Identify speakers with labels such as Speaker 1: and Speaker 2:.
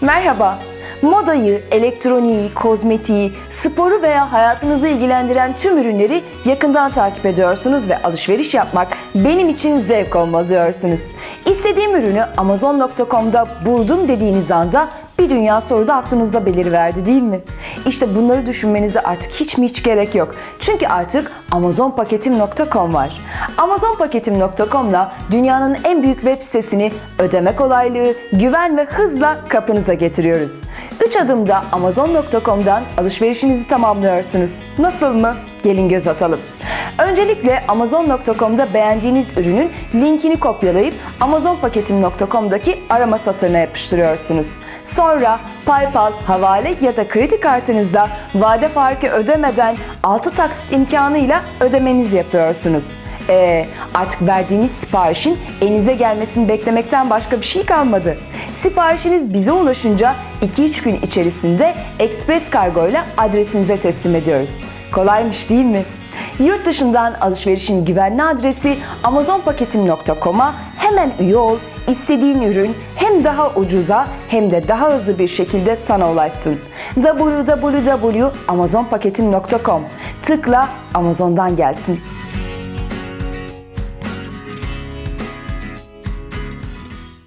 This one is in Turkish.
Speaker 1: Merhaba. Modayı, elektroniği, kozmetiği, sporu veya hayatınızı ilgilendiren tüm ürünleri yakından takip ediyorsunuz ve alışveriş yapmak benim için zevk olmalı diyorsunuz. İstediğim ürünü amazon.com'da buldum dediğiniz anda bir dünya soru da aklınızda beliriverdi değil mi? İşte bunları düşünmenize artık hiç mi hiç gerek yok. Çünkü artık amazonpaketim.com var. Amazonpaketim.com'la dünyanın en büyük web sitesini ödeme kolaylığı, güven ve hızla kapınıza getiriyoruz. 3 adımda amazon.com'dan alışverişinizi tamamlıyorsunuz. Nasıl mı? Gelin göz atalım. Öncelikle amazon.com'da beğendiğiniz ürünün linkini kopyalayıp amazonpaketim.com'daki arama satırına yapıştırıyorsunuz. Sonra PayPal, havale ya da kredi kartınızda vade farkı ödemeden 6 taksit imkanıyla ödemenizi yapıyorsunuz. Ee, artık verdiğiniz siparişin elinize gelmesini beklemekten başka bir şey kalmadı. Siparişiniz bize ulaşınca 2-3 gün içerisinde ekspres kargo ile adresinize teslim ediyoruz. Kolaymış değil mi? Yurt dışından alışverişin güvenli adresi amazonpaketim.com'a hemen üye ol, istediğin ürün hem daha ucuza hem de daha hızlı bir şekilde sana ulaşsın. www.amazonpaketim.com Tıkla Amazon'dan gelsin.